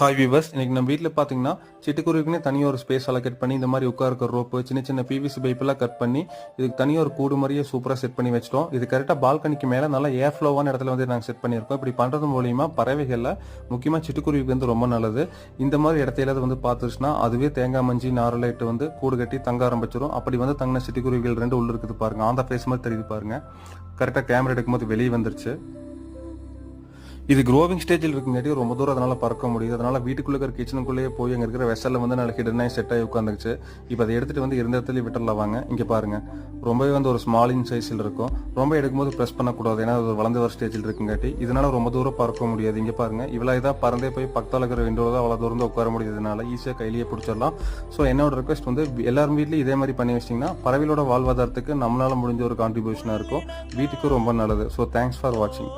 Hi viewers இன்னைக்கு நம்ம வீட்டில் பார்த்தீங்கன்னா சிட்டுக்குருவிக்குனே தனியாக ஒரு ஸ்பேஸ் அலோகேட் பண்ணி இந்த மாதிரி உட்காருக்கிற ரோப்பு சின்ன சின்ன பிவிசி பைப்பெல்லாம் கட் பண்ணி இதுக்கு தனியாக ஒரு கூடு மாதிரியே சூப்பராக செட் பண்ணி வச்சிட்டோம். இது கரெக்டாக பால்கனிக்கு மேலே நல்லா ஏர் ஃப்ளோவான இடத்துல வந்து நாங்கள் செட் பண்ணியிருக்கோம். இப்படி பண்ணுறது மூலியமா பறவைகளில் முக்கியமாக சிட்டுக்குருவிக்கு வந்து ரொம்ப நல்லது. இந்த மாதிரி இடத்துல வந்து பார்த்துருச்சுன்னா அதுவே தேங்காய் மஞ்சி நாரலைட்டு வந்து கூடு கட்டி தங்க ஆரம்பிச்சிடும் அப்படி வந்து தங்கின சிட்டுக்குருவிகள் ரெண்டு உள்ள இருக்குது பாருங்க. ஆந்த ஃபேஸ் மாதிரி தெரியுது பாருங்க. கரெக்டாக கேமரா எடுக்கும்போது வெளியே வந்துருச்சு. இது க்ரோவிங் ஸ்டேஜில் இருக்குங்காட்டி ரொம்ப தூரம் அதனால் பறக்க முடியுது. அதனால் வீட்டுக்குள்ளே இருக்கிற கிச்சனுக்குள்ளேயே போய் அங்கே இருக்கிற வெசலில் வந்து நல்ல ஹிடனாக செட் ஆகி உட்காந்துச்சு இப்போ அதை எடுத்துகிட்டு வந்து இருந்த இடத்துல விட்டுடலாம் வாங்க. இங்கே பாருங்கள் ரொம்பவே வந்து ஒரு ஸ்மால் இன் சைஸில் இருக்கும். ரொம்ப எடுக்கும்போது ப்ரெஸ் பண்ணக்கூடாது. ஏன்னா அது வளர்ந்து வர ஸ்டேஜில் இருக்குங்காட்டி இதனால் ரொம்ப தூரம் பறக்க முடியாது. இங்கே பாருங்க. இவ்வளோ இதாக பறந்தே போய் பக்கத்தில் இருக்கிற விண்டோவில் தான் அவ்வளோ தூரம் தான் உட்கார முடியுதுனால ஈஸியாக கையிலேயே பிடிச்சிடலாம். ஸோ என்னோட ரிக்வஸ்ட் வந்து எல்லாரும் வீட்லேயும் இதே மாதிரி பண்ணி வச்சிங்கன்னா பறவைகளோட வாழ்வாதாரத்துக்கு நம்மளால் முடிஞ்ச ஒரு கான்ட்ரிபியூஷனாக இருக்கும். வீட்டுக்கு ரொம்ப நல்லது. ஸோ தேங்க்ஸ் ஃபார் வாட்சிங்